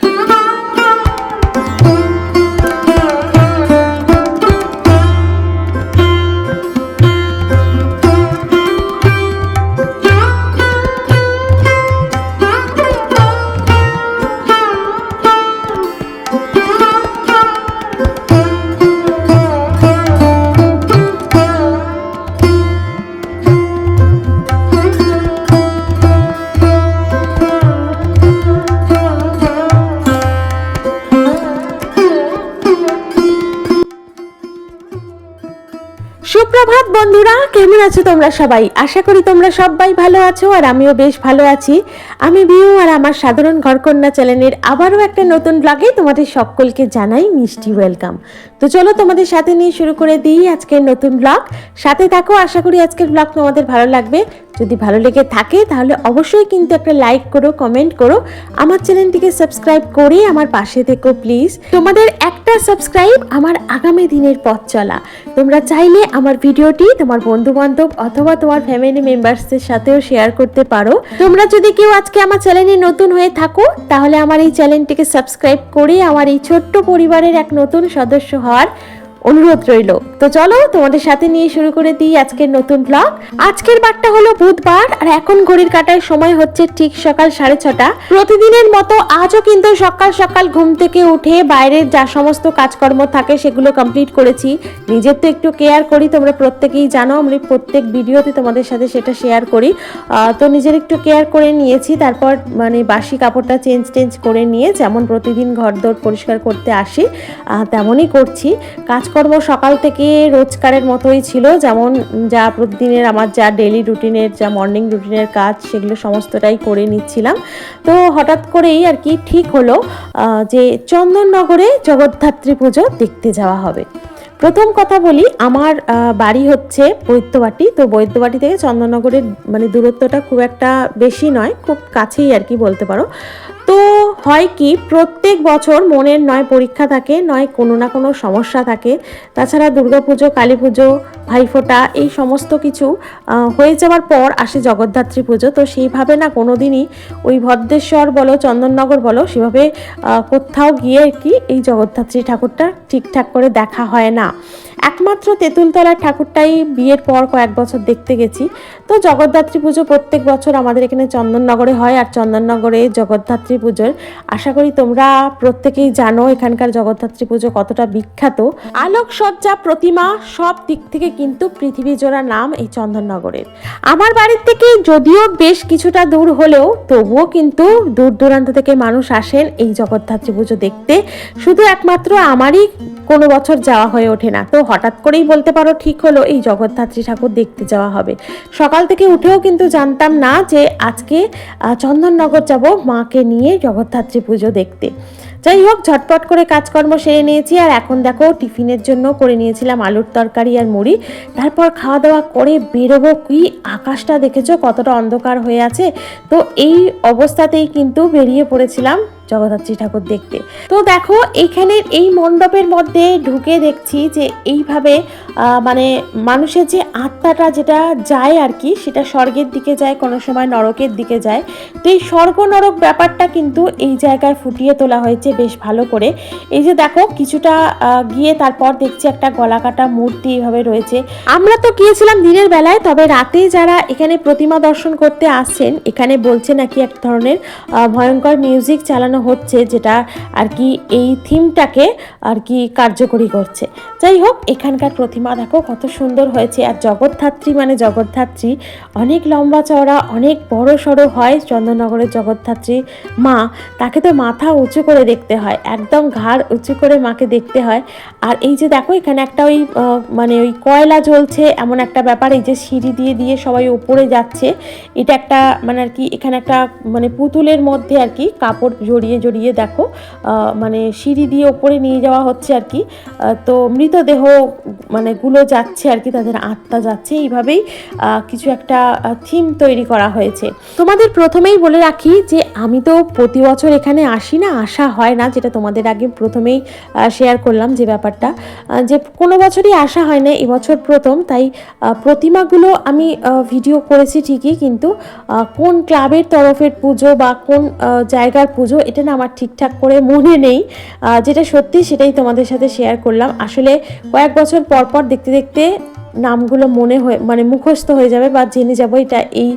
Bye. সুপ্রভাত বন্ধুরা, কেমন আছো তোমরা সবাই? আশা করি তোমরা সবাই ভালো আছো আর আমিও বেশ ভালো আছি। আমি বিউ আর আমার সাধারণ ঘরকন্যা চ্যানেলের আবারও একটা নতুন ব্লগে তোমাদের সকলকে জানাই মিষ্টি ওয়েলকাম তো চলো তোমাদের সাথে নিয়ে শুরু করে দিই আজকের নতুন ব্লগ সাথে থাকো, আশা করি আজকের ব্লগ তোমাদের ভালো লাগবে। যদি ভালো লেগে থাকে তাহলে অবশ্যই কিন্তু একটা লাইক করো কমেন্ট করো। আমার চ্যানেলটিকে সাবস্ক্রাইব করে আমার পাশে থেকো প্লিজ তোমাদের একটা সাবস্ক্রাইব আমার আগামী দিনের পথ চলা। তোমরা চাইলে আমার ভিডিওটি তোমার বন্ধু বান্ধব অথবা তোমার ফ্যামিলি মেম্বার্সদের সাথেও শেয়ার করতে পারো। তোমরা যদি কেউ আজকে আমার চ্যানেলে নতুন হয়ে থাকো, তাহলে আমার এই চ্যানেলটিকে সাবস্ক্রাইব করে আমার এই ছোট্ট পরিবারের এক নতুন সদস্য হওয়ার অনুরোধ রইল। তো চলো তোমাদের সাথে নিয়ে শুরু করে দিই আজকের নতুন ব্লগ আজকের বারটা হলো বুধবার, আর এখন ঘড়ির কাটার সময় হচ্ছে ঠিক সকাল সাড়ে ছটা। প্রতিদিনের মতো আজও কিন্তু সকাল সকাল ঘুম থেকে উঠে বাইরের যা সমস্ত কাজকর্ম থাকে সেগুলো কমপ্লিট করেছি। নিজের তো একটু কেয়ার করি, তোমরা প্রত্যেকেই জানো, আমি প্রত্যেক ভিডিওতে তোমাদের সাথে সেটা শেয়ার করি। তো নিজের একটু কেয়ার করে নিয়েছি, তারপর মানে বাসি কাপড়টা চেঞ্জ টেঞ্জ করে নিয়ে যেমন প্রতিদিন ঘর দোর পরিষ্কার করতে আসি তেমনই করছি। কাজকর্ম সকাল থেকে রোজকারের মতোই ছিল, যেমন যা প্রতিদিনের আমার যা ডেলি রুটিনের যা মর্নিং রুটিনের কাজ, সেগুলো সমস্তটাই করে নিচ্ছিলাম। তো হঠাৎ করেই আর কি ঠিক হলো যে চন্দননগরে জগদ্ধাত্রী পুজো দেখতে যাওয়া হবে। প্রথম কথা বলি, আমার বাড়ি হচ্ছে বৈদ্যবাটি, তো বৈদ্যবাটি থেকে চন্দননগরের মানে দূরত্বটা খুব একটা বেশি নয়, খুব কাছেই আর কি বলতে পারো। তো হয় কি, প্রত্যেক বছর মনের নয় পরীক্ষা থাকে, নয় কোনো না কোনো সমস্যা থাকে। তাছাড়া দুর্গাপুজো কালী পুজো ভাইফোঁটা এই সমস্ত কিছু হয়ে যাওয়ার পর আসে জগদ্ধাত্রী পুজো। তো সেইভাবে না কোনো দিনই ওই ভদ্রেশ্বর বলো, চন্দননগর বলো, সেভাবে কোথাও গিয়ে কি এই জগদ্ধাত্রী ঠাকুরটা ঠিকঠাক করে দেখা হয় না। একমাত্র তেঁতুলতলার ঠাকুরটাই বিয়ের পর কয়েক বছর দেখতে গেছি। তো জগদ্ধাত্রী পুজো প্রত্যেক বছর আমাদের এখানে চন্দননগরে হয় আর চন্দননগরে জগদ্ধাত্রী পুজোর। আশা করি তোমরা প্রত্যেকেই জানো এখানকার জগদ্ধাত্রী পুজো কতটা বিখ্যাত। আলোকসজ্জা, প্রতিমা সব দিক থেকে কিন্তু পৃথিবী জোড়া নাম এই চন্দননগরের। আমার বাড়ির থেকে যদিও বেশ কিছুটা দূর হলেও তবুও কিন্তু দূর দূরান্ত থেকে মানুষ আসেন এই জগদ্ধাত্রী পুজো দেখতে। শুধু একমাত্র আমারই কোনো বছর যাওয়া হয়ে ওঠে না। তো হঠাৎ করেই বলতে পারো ঠিক হলো, এই জগদ্ধাত্রী ঠাকুর দেখতে যাওয়া হবে। সকাল থেকে উঠেও কিন্তু জানতাম না যে আজকে চন্দননগর যাব মাকে নিয়ে জগদ্ধাত্রী পুজো দেখতে। যাই হোক, ঝটপট করে কাজকর্ম সেরে নিয়েছি, আর এখন দেখো টিফিনের জন্য করে নিয়েছিলাম আলুর তরকারি আর মুড়ি। তারপর খাওয়া দাওয়া করে বেরোবো কি আকাশটা দেখেছ কতটা অন্ধকার হয়ে আছে? তো এই অবস্থাতেই কিন্তু বেরিয়ে পড়েছিলাম জগদ্ধাত্রী ঠাকুর দেখতে। তো দেখো এইখানের এই মণ্ডপের মধ্যে ঢুকে দেখছি যে এইভাবে মানে মানুষের যে আত্মাটা যেটা যায় আর কি, সেটা স্বর্গের দিকে যায়, কোনো সময় নরকের দিকে যায়। তো এই স্বর্গ নরক ব্যাপারটা কিন্তু এই জায়গায় ফুটিয়ে তোলা হয়েছে বেশ ভালো করে। এই যে দেখো, কিছুটা গিয়ে তারপর দেখছি একটা গলা কাটা মূর্তি এইভাবে রয়েছে। আমরা তো গিয়েছিলাম দিনের বেলায়, তবে রাতে যারা এখানে প্রতিমা দর্শন করতে আসছেন, এখানে বলছে নাকি এক ধরনের ভয়ঙ্কর মিউজিক চালানো হচ্ছে যেটা আর কি এই থিমটাকে আর কি কার্যকরী করছে। যাই হোক, এখানকার প্রতিমা দেখো কত সুন্দর হয়েছে। আর জগদ্ধাত্রী মানে জগদ্ধাত্রী অনেক লম্বা চওড়া, অনেক বড় সড়ো হয় চন্দননগরের জগদ্ধাত্রী মা। তাকে তো মাথা উঁচু করে দেখতে হয়, একদম ঘাড় উঁচু করে মাকে দেখতে হয়। আর এই যে দেখো, এখানে একটা ওই মানে ওই কয়লা জ্বলছে এমন একটা ব্যাপার। এই যে সিঁড়ি দিয়ে দিয়ে সবাই উপরে যাচ্ছে। এটা একটা মানে আর কি, এখানে একটা মানে পুতুলের মধ্যে আর কি কাপড় জড়িয়ে জড়িয়ে জড়িয়ে দেখো মানে সিঁড়ি দিয়ে ওপরে নিয়ে যাওয়া হচ্ছে আর কি। তো মৃতদেহ মানে গুলো যাচ্ছে আর কি, তাদের আত্মা যাচ্ছে। এইভাবেই কিছু একটা থিম তৈরি করা হয়েছে। তোমাদের প্রথমেই বলে রাখি যে আমি তো প্রতি বছর এখানে আসি না, আসা হয় না, যেটা তোমাদের আগে প্রথমেই শেয়ার করলাম যে ব্যাপারটা। যে কোনো বছরই আসা হয় না, এবছর প্রথম, তাই প্রতিমাগুলো আমি ভিডিও করেছি ঠিকই, কিন্তু কোন ক্লাবের তরফের পুজো বা কোন জায়গার পুজো, এটা এটা না আমার ঠিকঠাক করে মনে নেই। যেটা সত্যি সেটাই তোমাদের সাথে শেয়ার করলাম। আসলে কয়েক বছর পর পর দেখতে দেখতে নামগুলো মনে হয়ে মানে মুখস্থ হয়ে যাবে বা জেনে যাব এটা এই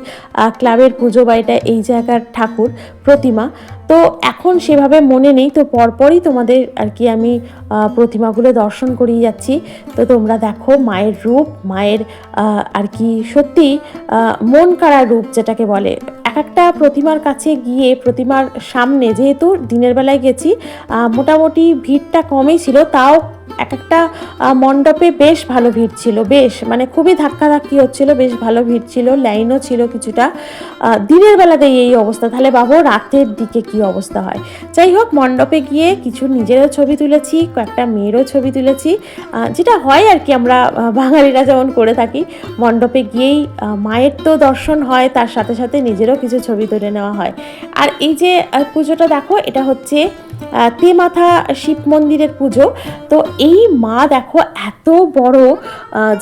ক্লাবের পুজো বা এটা এই জায়গার ঠাকুর প্রতিমা। তো এখন সেভাবে মনে নেই, তো পরপরই তোমাদের আর কি আমি প্রতিমাগুলো দর্শন করিয়ে যাচ্ছি। তো তোমরা দেখো মায়ের রূপ, মায়ের আর কি সত্যি মন কাড়া রূপ যেটাকে বলে। এক একটা প্রতিমার কাছে গিয়ে প্রতিমার সামনে, যেহেতু দিনের বেলায় গেছি মোটামুটি ভিড়টা কমই ছিল, তাও এক একটা মণ্ডপে বেশ ভালো ভিড় ছিল, বেশ মানে খুবই ধাক্কাধাক্কি হচ্ছিল, বেশ ভালো ভিড় ছিল, লাইনও ছিল কিছুটা। দিনের বেলাতেই এই অবস্থা, তাহলে বাবু রাতের দিকে কি অবস্থা হয়? যাই হোক, মণ্ডপে গিয়ে কিছু নিজেরও ছবি তুলেছি, কয়েকটা মেয়েরও ছবি তুলেছি যেটা হয় আর কি আমরা বাঙালিরা যেমন করে থাকি। মণ্ডপে গিয়েই মায়ের তো দর্শন হয়, তার সাথে সাথে নিজেরও কিছু ছবি তুলে নেওয়া হয়। আর এই যে পুজোটা দেখো, এটা হচ্ছে তেমাথা শিব মন্দিরের পুজো। তো এই মা দেখো এত বড়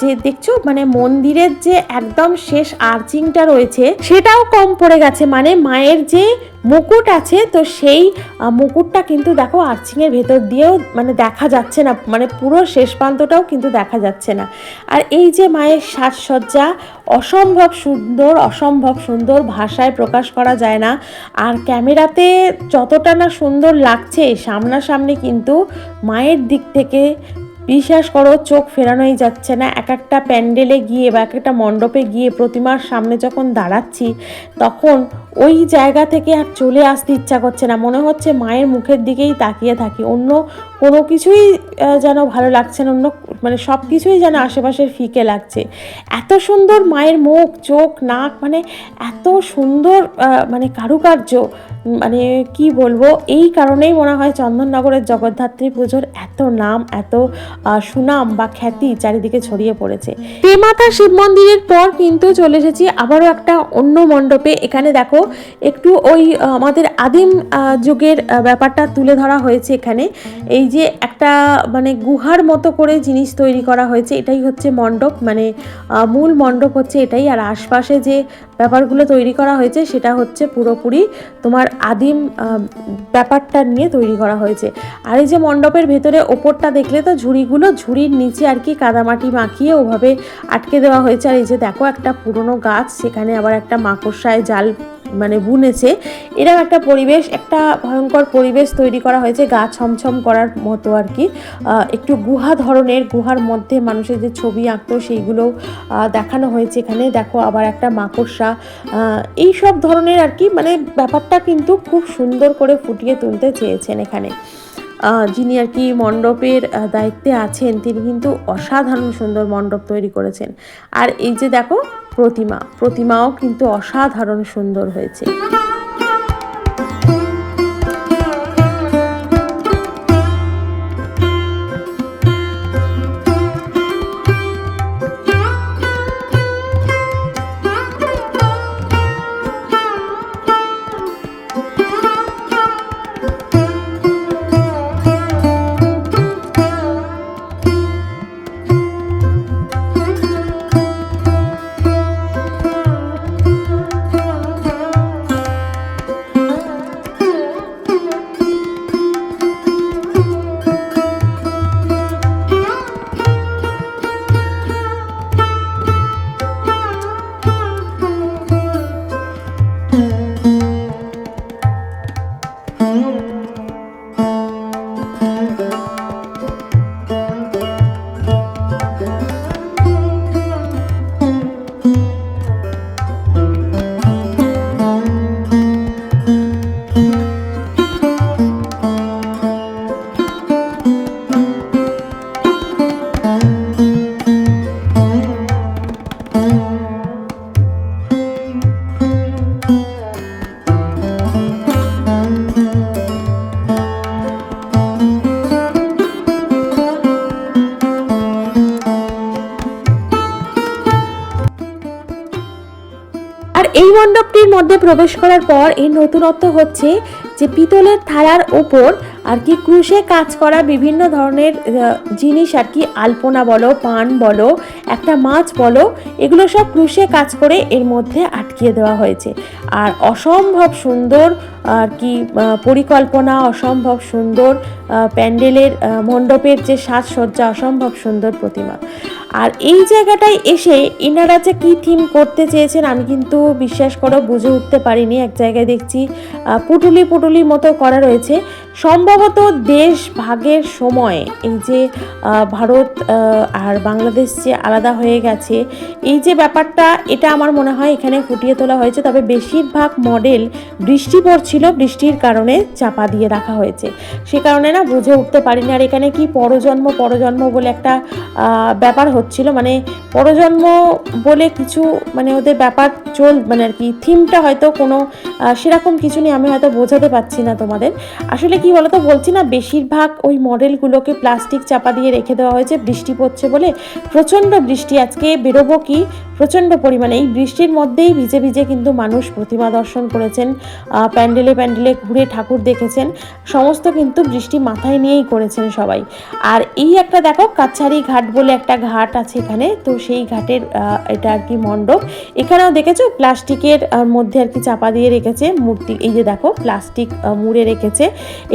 যে দেখছ? মানে মন্দিরের যে একদম শেষ আর্চিংটা রয়েছে, সেটাও কম পড়ে গেছে। মানে মায়ের যে মুকুট আছে, তো সেই মুকুটটা কিন্তু দেখো আর্চিংয়ের ভেতর দিয়েও মানে দেখা যাচ্ছে না মানে পুরো শেষ প্রান্তটাও কিন্তু দেখা যাচ্ছে না। আর এই যে মায়ের সাজসজ্জা, অসম্ভব সুন্দর অসম্ভব সুন্দর ভাষায় প্রকাশ করা যায় না। আর ক্যামেরাতে যতটা না সুন্দর লাগছে সামনাসামনি কিন্তু মায়ের দিক থেকে বিশ্বাস করো, চোখ ফেরানোই যাচ্ছে না। এক একটা প্যান্ডেলে গিয়ে বা এক একটা মণ্ডপে গিয়ে প্রতিমার সামনে যখন দাঁড়াচ্ছি, তখন ওই জায়গা থেকে আর চলে আসতে ইচ্ছা করছে না। মনে হচ্ছে মায়ের মুখের দিকেই তাকিয়ে থাকি। অন্য কোনো কিছুই যেন ভালো লাগছে না, অন্য মানে সব কিছুই যেন আশেপাশের ফিকে লাগছে। এত সুন্দর মায়ের মুখ, চোখ, নাক মানে এত সুন্দর মানে কারুকার্য। মানে কি বলব? এই কারণেই মনে হয় চন্দননগরের জগদ্ধাত্রী পুজোর এত নাম, এত সুনাম বা খ্যাতি চারিদিকে ছড়িয়ে পড়েছে। তেমাতা শিব মন্দিরের পর কিন্তু চলে এসেছি আবারও একটা অন্য মণ্ডপে। এখানে দেখো, একটু ওই আমাদের আদিম যুগের ব্যাপারটা তুলে ধরা হয়েছে এখানে। এই যে একটা মানে গুহার মতো করে জিনিস তৈরি করা হয়েছে, এটাই হচ্ছে মণ্ডপ। মানে মূল মণ্ডপ হচ্ছে এটাই। আর আশপাশে যে ব্যাপারগুলো তৈরি করা হয়েছে, সেটা হচ্ছে পুরোপুরি তোমার আদিম ব্যাপারটা নিয়ে তৈরি করা হয়েছে। আর এই যে মণ্ডপের ভেতরে ওপরটা দেখলে তো ঝুড়িগুলো ঝুড়ির নিচে আর কি কাদামাটি মাখিয়ে ওভাবে আটকে দেওয়া হয়েছে। আর এই যে দেখো একটা পুরনো গাছ, সেখানে আবার একটা মাকড়সায় জাল মানে বুনেছে। এরকম একটা পরিবেশ, একটা ভয়ঙ্কর পরিবেশ তৈরি করা হয়েছে, গা ছমছম করার মতো আর কি একটু গুহা ধরনের, গুহার মধ্যে মানুষের যে ছবি আঁকতো, সেইগুলো দেখানো হয়েছে এখানে। দেখো, আবার একটা মাকড়সা। এই সব ধরনের আর কি মানে ব্যাপারটা কিন্তু খুব সুন্দর করে ফুটিয়ে তুলতে চেয়েছেন এখানে। যিনি আর কি মণ্ডপের দায়িত্বে আছেন, তিনি কিন্তু অসাধারণ সুন্দর মণ্ডপ তৈরি করেছেন। আর এই যে দেখো, প্রতিমা, প্রতিমাও কিন্তু অসাধারণ সুন্দর হয়েছে। প্রবেশ করার পর এর নতুনত্ব হচ্ছে যে পিতলের থালার ওপর আর কি ক্রুশে কাজ করা বিভিন্ন ধরনের জিনিস আর কি আলপনা বলো পান বলো একটা মাছ বলো এগুলো সব ক্রুশে কাজ করে এর মধ্যে আটকিয়ে দেওয়া হয়েছে। আর অসম্ভব সুন্দর আর কি পরিকল্পনা অসম্ভব সুন্দর প্যান্ডেলের মণ্ডপের যে সাজসজ্জা অসম্ভব সুন্দর প্রতিমা। আর এই জায়গাটায় এসে ইনারা যে কী থিম করতে চেয়েছেন আমি কিন্তু বিশ্বাস করো বুঝে উঠতে পারিনি। এক জায়গায় দেখছি আহ, পুটুলি পুটুলি মতো করা রয়েছে। সম্ভবত দেশ ভাগের সময় এই যে ভারত আর বাংলাদেশ যে আলাদা হয়ে গেছে, এই যে ব্যাপারটা, এটা আমার মনে হয় এখানে ফুটিয়ে তোলা হয়েছে। তবে বেশিরভাগ মডেল বৃষ্টি পড়ছিল, বৃষ্টির কারণে চাপা দিয়ে রাখা হয়েছে। সে কারণে না বুঝে উঠতে পারিনি, আর এখানে কি পরজন্ম পরজন্ম বলে একটা ব্যাপার হচ্ছিল। মানে পরজন্ম বলে কিছু মানে ওদের ব্যাপার চল মানে আর কি থিমটা হয়তো কোনো সেরকম কিছু নেই, আমি হয়তো বোঝাতে পারছি না তোমাদের। আসলে কি বলতো, বলছি না, বেশিরভাগ ওই মডেলগুলোকে প্লাস্টিক চাপা দিয়ে রেখে দেওয়া হয়েছে, বৃষ্টি পড়ছে বলে প্রচণ্ড বৃষ্টি। আজকে বেরোবো কি? প্রচণ্ড পরিমাণে। এই বৃষ্টির মধ্যেই ভিজে ভিজে কিন্তু মানুষ প্রতিমা দর্শন করেছেন প্যান্ডেলে প্যান্ডেলে ঘুরে ঠাকুর দেখেছেন, সমস্ত কিন্তু বৃষ্টি মাথায় নিয়েই করেছেন সবাই। আর এই একটা দেখো, কাছারি ঘাট বলে একটা ঘাট আছে এখানে, তো সেই ঘাটের এটা আর কি মণ্ডপ। এখানেও দেখেছ, প্লাস্টিকের মধ্যে আর কি চাপা দিয়ে রেখেছে মূর্তি, এই যে দেখো, প্লাস্টিক মুড়ে রেখেছে।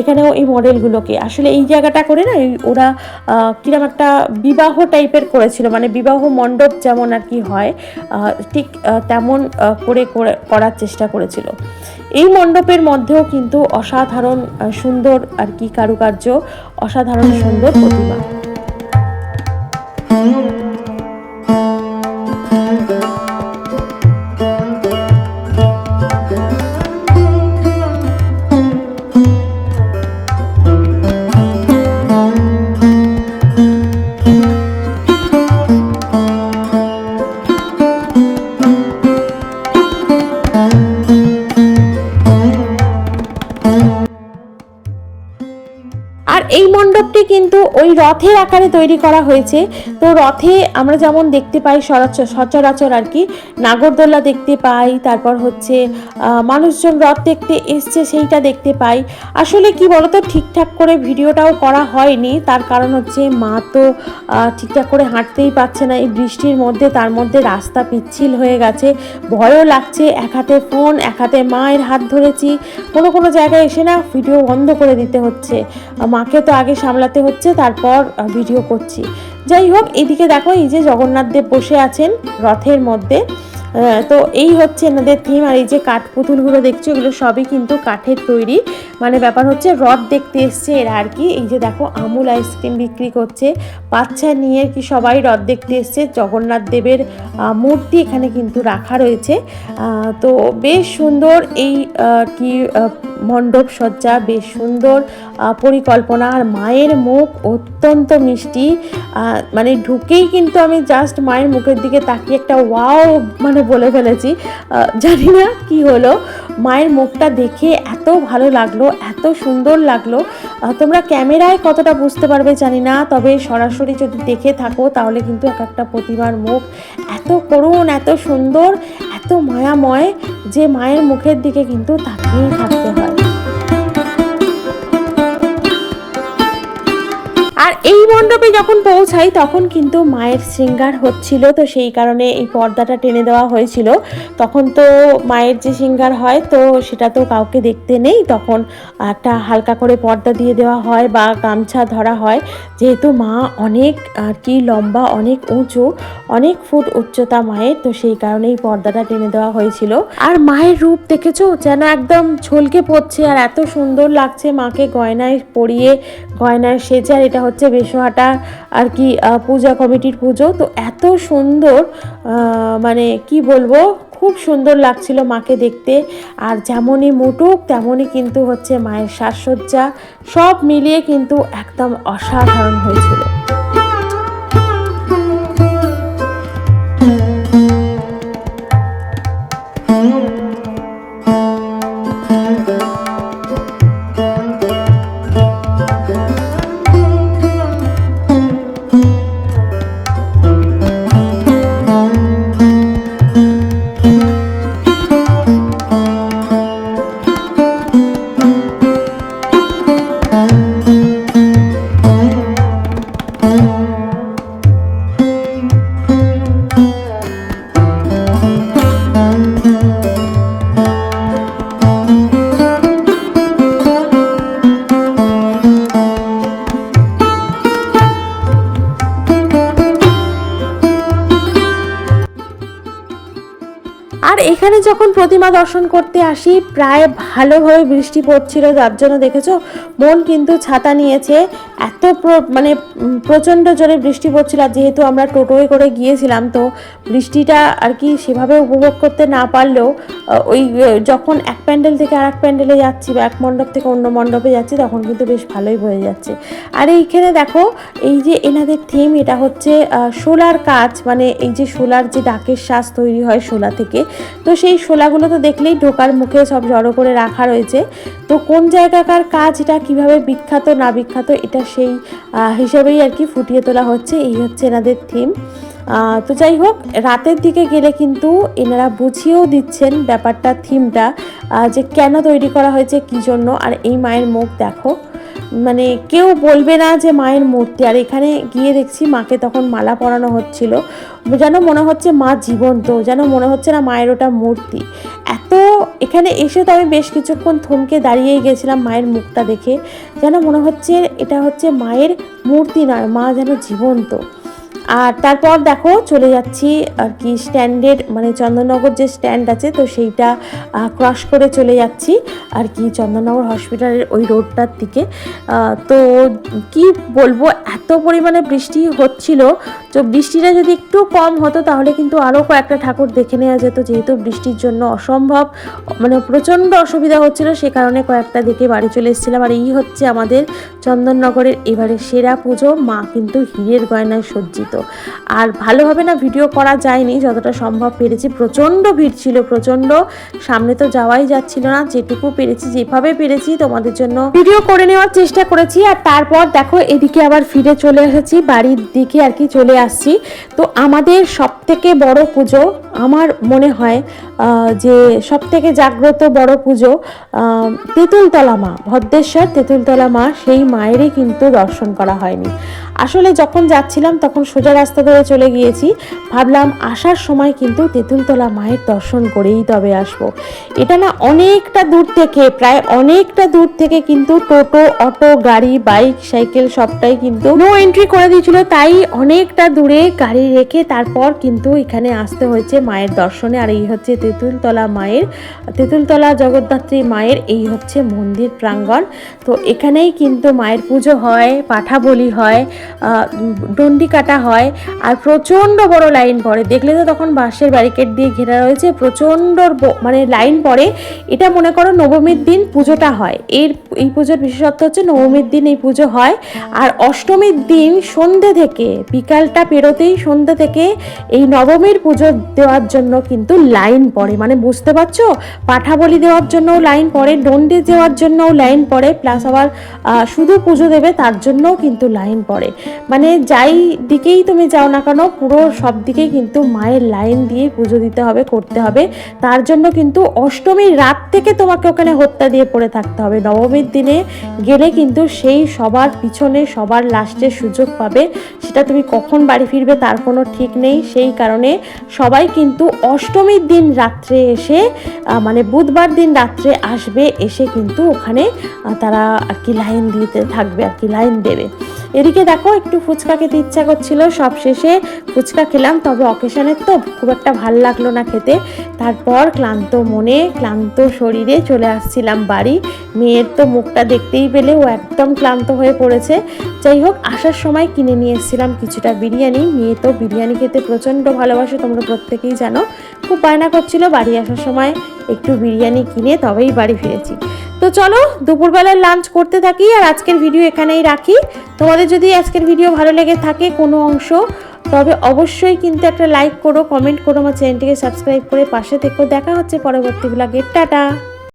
এখানেও এই মডেলগুলোকে, আসলে এই জায়গাটা করে না ওরা কিরম একটা বিবাহ টাইপের করেছিল মানে বিবাহ মণ্ডপ যেমন আর কি হয় ঠিক তেমন করে, করে- করার চেষ্টা করেছিল। এই মণ্ডপের মধ্যেও কিন্তু অসাধারণ সুন্দর আর কি কারুকার্য, অসাধারণ সুন্দর প্রতিমা। রথের আকারে তৈরি করা হয়েছে। তো রথে আমরা যেমন দেখতে পাই সচরাচর আর কি নাগরদোল্লা দেখতে পাই, তারপর হচ্ছে মানুষজন রথ দেখতে এসছে সেইটা দেখতে পাই। আসলে কি বলতো, ঠিকঠাক করে ভিডিওটাও করা হয়নি, তার কারণ হচ্ছে মা তো ঠিকঠাক করে হাঁটতেই পারছে না, এই বৃষ্টির মধ্যে, তার মধ্যে রাস্তা পিচ্ছিল হয়ে গেছে, ভয়ও লাগছে, এক হাতে ফোন, এক হাতে মায়ের হাত ধরেছি, কোনো কোনো জায়গায় এসে না ভিডিও বন্ধ করে দিতে হচ্ছে। মাকে তো আগে সামলাতে হচ্ছে, তারপর ভিডিও করছি। যাই হোক এদিকে দেখো এই যে জগন্নাথ দেব বসে আছেন রথের মধ্যে। তো এই হচ্ছে এনাদের থিম আর এই যে কাঠ পুতুলগুলো দেখছ, এগুলো সবই কিন্তু কাঠের তৈরি। মানে ব্যাপার হচ্ছে রথ দেখতে এসছে এরা আর কি। এই যে দেখো, আমুল আইসক্রিম বিক্রি করছে। বাচ্চা নিয়ে কি সবাই রথ দেখতে এসছে। জগন্নাথ দেবের মূর্তি এখানে কিন্তু রাখা রয়েছে। তো বেশ সুন্দর এই কি মণ্ডপ সজ্জা, বেশ সুন্দর পরিকল্পনা। আর মায়ের মুখ অত্যন্ত মিষ্টি। মানে ঢুকেই কিন্তু আমি জাস্ট মায়ের মুখের দিকে তাকিয়ে একটা ওয়াও মানে বলে ফেলেছি। জানি না কি হলো। মায়ের মুখটা দেখে এত ভালো লাগল, এত সুন্দর লাগল। তোমরা ক্যামেরায় কতটা বুঝতে পারবে জানি না, তবে সরাসরি যদি দেখে থাকো তাহলে কিন্তু এক একটা প্রতিমার মুখ এত করুণ, এত সুন্দর, এত মায়াময় যে মায়ের মুখের দিকে কিন্তু তাকিয়েই থাকতে হয়। আর এই মণ্ডপে যখন পৌঁছাই, তখন কিন্তু মায়ের শৃঙ্গার হচ্ছিল। তো সেই কারণে এই পর্দাটা টেনে দেওয়া হয়েছিল। তখন তো মায়ের যে শৃঙ্গার হয়, তো সেটা তো কাউকে দেখতে নেই। তখন একটা হালকা করে পর্দা দিয়ে দেওয়া হয় বা গামছা ধরা হয়। যেহেতু মা অনেক, আর কি লম্বা, অনেক উঁচু, অনেক ফুট উচ্চতা মায়ের, তো সেই কারণেই পর্দাটা টেনে দেওয়া হয়েছিল। আর মায়ের রূপ দেখেছ? যেন একদম ছলকে পড়ছে আর এত সুন্দর লাগছে মাকে গয়নায় পরিয়ে গয়নায় সেজে আর এটা হচ্ছে বেশোহাটা আর কি পূজা কমিটির পুজো। তো এত সুন্দর মানে কি বলব, খুব সুন্দর লাগছিল মাকে দেখতে। আর যেমনই মুটুক, তেমনই কিন্তু হচ্ছে মায়ের সাজসজ্জা। সব মিলিয়ে কিন্তু একদম অসাধারণ হয়েছিল। প্রতিমা দর্শন করতে আসি, প্রায় ভালোভাবে বৃষ্টি পড়ছিল, যার জন্য দেখেছ, মন কিন্তু ছাতা নিয়েছে। এত মানে প্রচণ্ড জোরে বৃষ্টি পড়ছিল, আর যেহেতু আমরা টোটোয় করে গিয়েছিলাম, তো বৃষ্টিটা আর কি সেভাবে উপভোগ করতে না পারলেও ওই যখন এক প্যান্ডেল থেকে আর এক প্যান্ডেলে যাচ্ছি বা এক মণ্ডপ থেকে অন্য মণ্ডপে যাচ্ছি, তখন কিন্তু বেশ ভালোই হয়ে যাচ্ছে। আর এইখানে দেখো, এই যে এনাদের থিম এটা হচ্ছে সোলার কাজ মানে এই যে সোলার যে ডাকের শ্বাস তৈরি হয় শোলা থেকে, তো সেই শোলাগুলো তো দেখলেই ঢোকার মুখে সব জড়ো করে রাখা রয়েছে। তো কোন জায়গাকার কাজ এটা কীভাবে বিখ্যাত, না বিখ্যাত, এটা সেই হিসেবেই আর কি ফুটিয়ে তোলা হচ্ছে। এই হচ্ছে এনাদের থিম তো যাই হোক, রাতের দিকে গেলে কিন্তু এনারা বুঝিয়েও দিচ্ছেন ব্যাপারটা থিমটা যে কেন তৈরি করা হয়েছে, কী জন্য, আর এই মায়ের মুখ দেখো। মানে কেউ বলবে না যে মায়ের মূর্তি। আর এখানে গিয়ে দেখছি মাকে তখন মালা পরানো হচ্ছিল। যেন মনে হচ্ছে মা জীবন্ত, যেন মনে হচ্ছে না মায়ের ওটা মূর্তি। এত এখানে এসে তো আমি বেশ কিছুক্ষণ থমকে দাঁড়িয়েই গেছিলাম মায়ের মুখটা দেখে। যেন মনে হচ্ছে এটা হচ্ছে মায়ের মূর্তি নয়, মা যেন জীবন্ত। আর তারপর দেখো চলে যাচ্ছি আর কি স্ট্যান্ডের মানে চন্দননগর যে স্ট্যান্ড আছে, তো সেইটা ক্রস করে চলে যাচ্ছি আর কি চন্দননগর হসপিটালের ওই রোডটার দিকে। তো কি বলব, এত পরিমাণে বৃষ্টি হচ্ছিল। তো বৃষ্টিটা যদি একটু কম হতো, তাহলে কিন্তু আরও কয়েকটা ঠাকুর দেখে নেওয়া যেত, যেহেতু বৃষ্টির জন্য অসম্ভব মানে প্রচণ্ড অসুবিধা হচ্ছিল। সে কারণে কয়েকটা দেখে বাড়ি চলে এসেছিলাম। আর এই হচ্ছে আমাদের চন্দননগরের এবারে সেরা পুজো, মা কিন্তু হীরের গয়নায় সজ্জিত। আর ভালোভাবে না ভিডিও করা যায়নি, যতটা সম্ভব পেরেছি। প্রচণ্ড ভিড় ছিল, প্রচণ্ড। সামনে তো যাওয়াই যাচ্ছিল না, যেটুকু পেরেছি, যেভাবে পেরেছি তোমাদের জন্য ভিডিও করে নেওয়ার চেষ্টা করেছি। আর তারপর দেখো, এদিকে আবার ফিরে চলে এসেছি, বাড়ির দিকে আর কি চলে আসছি। তো আমাদের সব থেকে বড় পুজো, আমার মনে হয় যে সব থেকে জাগ্রত বড় পুজো তেঁতুলতলা মা, ভদ্রেশ্বর তেঁতুলতলা মা, সেই মায়েরই কিন্তু দর্শন করা হয়নি। আসলে যখন যাচ্ছিলাম, তখন সোজা রাস্তা ধরে চলে গিয়েছি। ভাবলাম আসার সময় কিন্তু তেঁতুলতলা মায়ের দর্শন করেই তবে আসব। এটা না অনেকটা দূর থেকে, প্রায় অনেকটা দূর থেকে কিন্তু টোটো, অটো, গাড়ি, বাইক, সাইকেল সবটাই কিন্তু নো এন্ট্রি করে দিয়েছিল। তাই অনেকটা দূরে গাড়ি রেখে তারপর কিন্তু এখানে আসতে হয়েছে মায়ের দর্শনে। আর এই হচ্ছে তেঁতুলতলা মায়ের, তেঁতুলতলা জগদ্ধাত্রী মায়ের এই হচ্ছে মন্দির প্রাঙ্গণ। তো এখানেই কিন্তু মায়ের পুজো হয়, পাঠা বলি হয় ডন্ডি কাটা হয়। আর প্রচণ্ড বড় লাইন পড়ে। দেখলে তো তখন বাঁশের ব্যারিকেড দিয়ে ঘেরা রয়েছে, প্রচণ্ড মানে লাইন পড়ে। এটা মনে করো নবমীর দিন পুজোটা হয়। এর এই পুজোর বিশেষত্ব হচ্ছে নবমীর দিন এই পুজো হয়। আর অষ্টমীর দিন সন্ধে থেকে, বিকালটা পেরোতেই সন্ধে থেকে এই নবমীর পুজো দেওয়ার জন্য কিন্তু লাইন পড়ে। মানে বুঝতে পারছ? পাঠা বলি দেওয়ার জন্যও লাইন পড়ে ডন্ডি দেওয়ার জন্যও লাইন পড়ে প্লাস আবার শুধু পুজো দেবে তার জন্যও কিন্তু লাইন পড়ে। মানে যাই দিকেই তুমি যাও না কেন, পুরো সব দিকেই কিন্তু মায়ের লাইন দিয়ে পুজো দিতে হবে, করতে হবে। তার জন্য কিন্তু অষ্টমীর রাত থেকে তোমাকে ওখানে হত্যা দিয়ে পড়ে থাকতে হবে। নবমীর দিনে গেলে কিন্তু সেই সবার পিছনে সবার লাস্টের সুযোগ পাবে। সেটা তুমি কখন বাড়ি ফিরবে তার কোনো ঠিক নেই। সেই কারণে সবাই কিন্তু অষ্টমীর দিন রাত্রে এসে মানে বুধবার দিন রাত্রে আসবে, এসে কিন্তু ওখানে তারা আর কি লাইন দিতে থাকবে, আর কি লাইন দেবে। এদিকে দেখো, একটু ফুচকা খেতে ইচ্ছা করছিল। সব শেষে ফুচকা খেলাম, তবে অকেশনের তো খুব একটা ভালো লাগল না খেতে। তারপর ক্লান্ত মনে, ক্লান্ত শরীরে চলে আসছিলাম বাড়ি। মেয়ের তো মুখটা দেখতেই পেলে, ও একদম ক্লান্ত হয়ে পড়েছে। যাই হোক, আসার সময় কিনে নিয়ে এসেছিলাম কিছুটা বিরিয়ানি। মেয়ে তো বিরিয়ানি খেতে প্রচণ্ড ভালোবাসে, তোমরা প্রত্যেকেই জানো। খুব বায়না করছিল বাড়ি আসার সময়। একটু বিরিয়ানি কিনে তবেই বাড়ি ফিরেছি। তো চলো দুপুরবেলায় লাঞ্চ করতে থাকি আর আজকের ভিডিও এখানেই রাখি। তোমাদের যদি আজকের ভিডিও ভালো লেগে থাকে কোনো অংশ, তবে অবশ্যই কিন্তু একটা লাইক করো কমেন্ট করো, আমার চ্যানেলটিকে সাবস্ক্রাইব করে পাশে থেকেও দেখা হচ্ছে পরবর্তী ব্লগে টাটা!